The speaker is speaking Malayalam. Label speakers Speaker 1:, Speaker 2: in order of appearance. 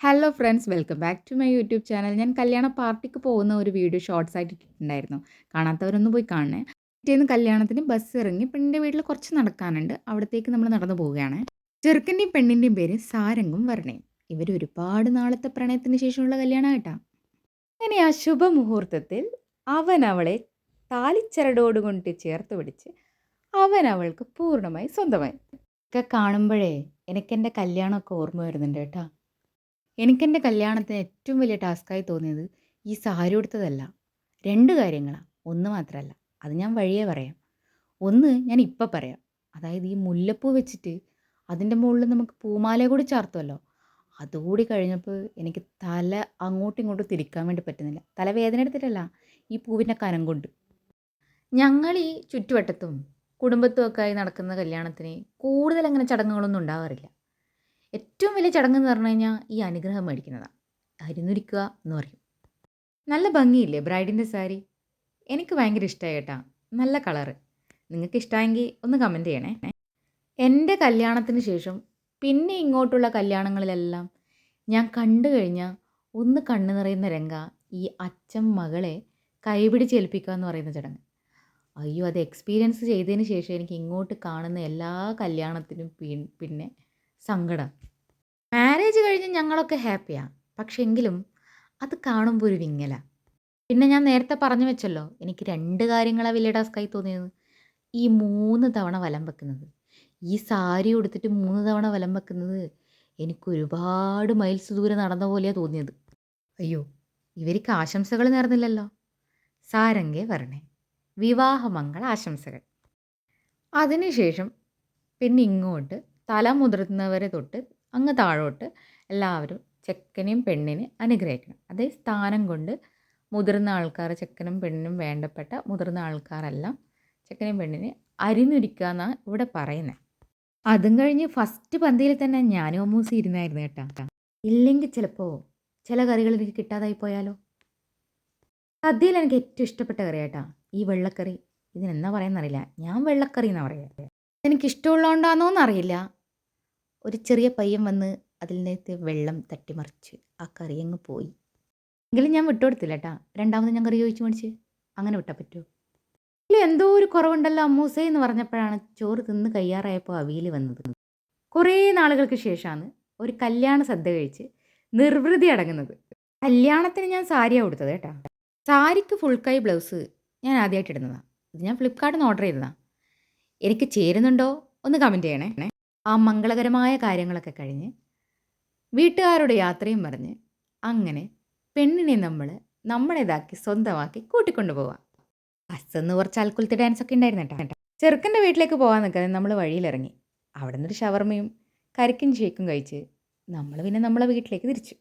Speaker 1: Hello friends welcome back to my YouTube channel ഞാൻ കല്യാണ പാർട്ടിക്ക് പോകുന്ന ഒരു വീഡിയോ ഷോർട്സ് ആയിട്ട് ഇട്ടിട്ടുണ്ടായിരുന്നു. കാണാത്തവരൊന്നും പോയി കാണണേ. പിറ്റേന്ന് കല്യാണത്തിന് ബസ് ഇറങ്ങി പെണ്ണിന്റെ വീട്ടിൽ കുറച്ച് നടക്കാനുണ്ട്. അവിടത്തേക്ക് നമ്മൾ നടന്നു പോവുകയാണ്. ചെറുക്കന്റെയും പെണ്ണിന്റെയും പേര് സാരംഗും വരണയും ഇവർ ഒരുപാട് നാളത്തെ പ്രണയത്തിന് ശേഷമുള്ള കല്യാണമായിട്ടാണ് അങ്ങനെ ആ ശുഭമുഹൂർത്തത്തിൽ അവൻ അവളെ താലിച്ചരടോടുകൊണ്ട് ചേർത്ത് പിടിച്ച് അവൻ അവൾക്ക് പൂർണമായി സ്വന്തമായി. ഒക്കെ കാണുമ്പോഴേ എനിക്കെന്റെ കല്യാണമൊക്കെ ഓർമ്മ വരുന്നുണ്ട് കേട്ടോ. എനിക്കെന്റെ കല്യാണത്തിന് ഏറ്റവും വലിയ ടാസ്ക്കായി തോന്നിയത് ഈ സാരി ഉടുത്തതല്ല. രണ്ട് കാര്യങ്ങളാണ് ഒന്ന് മാത്രമല്ല അത് ഞാൻ വഴിയേ പറയാം. ഒന്ന് ഞാൻ ഇപ്പം പറയാം. അതായത് ഈ മുല്ലപ്പൂ വെച്ചിട്ട് അതിന്റെ മുകളിൽ നമുക്ക് പൂമാല കൂടി ചാർത്തുമല്ലോ അതുകൂടി കഴിഞ്ഞപ്പോൾ എനിക്ക് തല അങ്ങോട്ടും ഇങ്ങോട്ടും തിരിക്കാൻ വേണ്ടി പറ്റുന്നില്ല. തലവേദന എടുത്തിട്ടല്ല ഈ പൂവിന്റെ കനം കൊണ്ട്. ഞങ്ങൾ ഈ ചുറ്റുവട്ടത്തും കുടുംബത്തുമൊക്കെ ആയി നടക്കുന്ന കല്യാണത്തിന് കൂടുതൽ അങ്ങനെ ചടങ്ങുകളൊന്നും ഉണ്ടാവാറില്ല ഏറ്റവും വലിയ ചടങ്ങ് എന്ന് പറഞ്ഞു കഴിഞ്ഞാൽ ഈ അനുഗ്രഹം മേടിക്കുന്നതാണ് അരിഞ്ഞൊരുക്കുക എന്ന് പറയും. നല്ല ഭംഗിയില്ലേ ബ്രൈഡിന്റെ സാരി? എനിക്ക് ഭയങ്കര ഇഷ്ടമായി കേട്ടാ. നല്ല കളറ്. നിങ്ങൾക്ക് ഇഷ്ടമായെങ്കിൽ ഒന്ന് കമന്റ് ചെയ്യണേ. എന്റെ കല്യാണത്തിന് ശേഷം പിന്നെ ഇങ്ങോട്ടുള്ള കല്യാണങ്ങളിലെല്ലാം ഞാൻ കണ്ടു കഴിഞ്ഞാൽ ഒന്ന് കണ്ണു നിറയുന്ന രംഗ ഈ അച്ഛൻ മകളെ കൈപിടിച്ചേൽപ്പിക്കുക എന്ന് പറയുന്ന ചടങ്ങ്. അയ്യോ അത് എക്സ്പീരിയൻസ് ചെയ്തതിന് ശേഷം എനിക്ക് ഇങ്ങോട്ട് കാണുന്ന എല്ലാ കല്യാണത്തിനും പിന്നെ സങ്കടം. മാരേജ് കഴിഞ്ഞ് ഞങ്ങളൊക്കെ ഹാപ്പിയാണ് പക്ഷെ എങ്കിലും അത് കാണുമ്പോൾ ഒരു വിങ്ങല. പിന്നെ ഞാൻ നേരത്തെ പറഞ്ഞു വെച്ചല്ലോ എനിക്ക് രണ്ട് കാര്യങ്ങളാണ് വലിയ ടാസ്ക്കായി തോന്നിയത്. ഈ മൂന്ന് തവണ വലം വെക്കുന്നത്. ഈ സാരി ഉടുത്തിട്ട് മൂന്ന് തവണ വലം വെക്കുന്നത് എനിക്ക് ഒരുപാട് മൈൽസ് ദൂരെ നടന്ന പോലെയാണ് തോന്നിയത്. അയ്യോ ഇവർക്ക് ആശംസകൾ നേർന്നില്ലല്ലോ. സാരംഗേ വരണേ. വിവാഹമംഗള ആശംസകൾ അതിനുശേഷം പിന്നെ ഇങ്ങോട്ട് തല മുതിർന്നവരെ തൊട്ട് അങ്ങ് താഴോട്ട് എല്ലാവരും ചെക്കനെയും പെണ്ണിനെ അനുഗ്രഹിക്കണം. അതേ സ്ഥാനം കൊണ്ട് മുതിർന്ന ആൾക്കാർ ചെക്കനും പെണ്ണിനും വേണ്ടപ്പെട്ട മുതിർന്ന ആൾക്കാരെല്ലാം ചെക്കനെയും പെണ്ണിനെ അരിഞ്ഞൊരുക്കുക എന്നാണ് ഇവിടെ പറയുന്നത് അതും കഴിഞ്ഞ് ഫസ്റ്റ് പന്തിയിൽ തന്നെ ഞാനും അമ്മൂസി ഇരുന്നായിരുന്നു കേട്ടാ. ഇല്ലെങ്കിൽ ചിലപ്പോൾ ചില കറികൾ എനിക്ക് കിട്ടാതായി പോയാലോ? സദ്യയിൽ എനിക്ക് ഏറ്റവും ഇഷ്ടപ്പെട്ട കറി കേട്ടാ ഈ വെള്ളക്കറി. ഇതിനെന്നാ പറയുന്നറിയില്ല. ഞാൻ വെള്ളക്കറി എന്നാ എനിക്ക് ഇഷ്ടമുള്ളതുകൊണ്ടാണോന്നറിയില്ല ഒരു ചെറിയ പയ്യൻ വന്ന് അതിൽ അതിനകത്ത് വെള്ളം തട്ടിമറിച്ച് ആ കറി അങ്ങ് പോയി. എങ്കിലും ഞാൻ വിട്ടുകൊടുത്തില്ല കേട്ടാ രണ്ടാമത് ഞാൻ കറി ചോദിച്ചു മേടിച്ച്. അങ്ങനെ വിട്ടാൽ പറ്റുമോ ഇല്ല എന്തോ ഒരു കുറവുണ്ടല്ലോ അമ്മൂസേ എന്ന് പറഞ്ഞപ്പോഴാണ് ചോറ് തിന്ന് കയ്യാറായപ്പോൾ അവിയിൽ വന്നത്. കുറേ നാളുകൾക്ക് ശേഷമാണ് ഒരു കല്യാണ സദ്യ കഴിച്ച് നിർവൃതി അടങ്ങുന്നത്. കല്യാണത്തിന് ഞാൻ സാരിയാണ് കൊടുത്തത് കേട്ടാ സാരിക്ക് ഫുൾ കൈ ബ്ലൗസ് ഞാൻ ആദ്യമായിട്ട് ഇടുന്നതാണ് ഇത് ഞാൻ ഫ്ലിപ്കാർട്ടിൽ നിന്ന് ഓർഡർ ചെയ്തതാണ് എനിക്ക് ചേരുന്നുണ്ടോ? ഒന്ന് കമന്റ് ചെയ്യണേ. ആ മംഗളകരമായ കാര്യങ്ങളൊക്കെ കഴിഞ്ഞ് വീട്ടുകാരുടെ യാത്രയും പറഞ്ഞ് അങ്ങനെ പെണ്ണിനെ നമ്മൾ നമ്മുടേതാക്കി സ്വന്തമാക്കി കൂട്ടിക്കൊണ്ടു പോവാം. ബസ്സെന്ന് കുറച്ച് അൽക്കുലത്തെ ഡാൻസ് ഒക്കെ ഉണ്ടായിരുന്നു കേട്ടോ. ചെറുക്കന്റെ വീട്ടിലേക്ക് പോകാൻ നിൽക്കാതെ നമ്മൾ വഴിയിലിറങ്ങി. അവിടെ നിന്നൊരു ഷവർമയും കരിക്കും ഷേക്കും കഴിച്ച് നമ്മൾ പിന്നെ നമ്മളെ വീട്ടിലേക്ക് തിരിച്ചു.